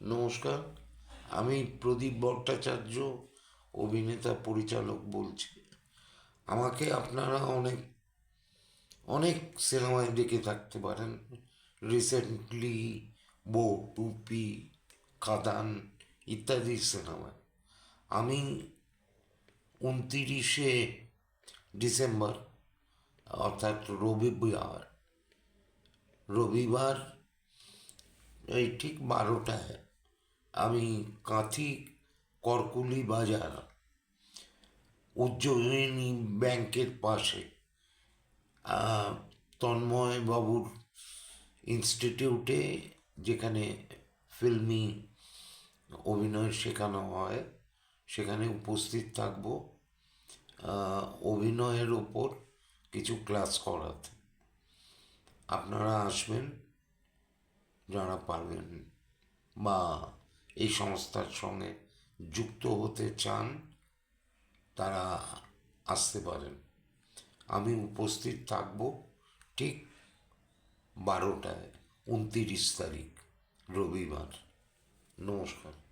নমস্কার, আমি প্রদীপ ভট্টাচার্য, অভিনেতা পরিচালক বলছি। আমাকে আপনারা অনেক অনেক সিনেমায় দেখে থাকতে পারেন। রিসেন্টলি বো টুপি খাদান ইত্যাদি সিনেমায়। আমি উনতিরিশে ডিসেম্বর, অর্থাৎ রবিবার রবিবার, এই ঠিক বারোটায় আমি কাঁথি করকুলি বাজার উজ্জয়িনী ব্যাংকের পাশে তন্ময় বাবুর ইনস্টিটিউটে যেখানে ফিল্মি অভিনয় শেখানো হয়, সেখানে উপস্থিত থাকব। অভিনয়ের ওপর কিছু ক্লাস করাতে। আপনারা আসবেন যারা পারবেন, বা এই সংস্থার সঙ্গে যুক্ত হতে চান, তারা আসতে পারেন। আমি উপস্থিত থাকব ঠিক বারোটায়, উনতিরিশ তারিখ, রবিবার। নমস্কার।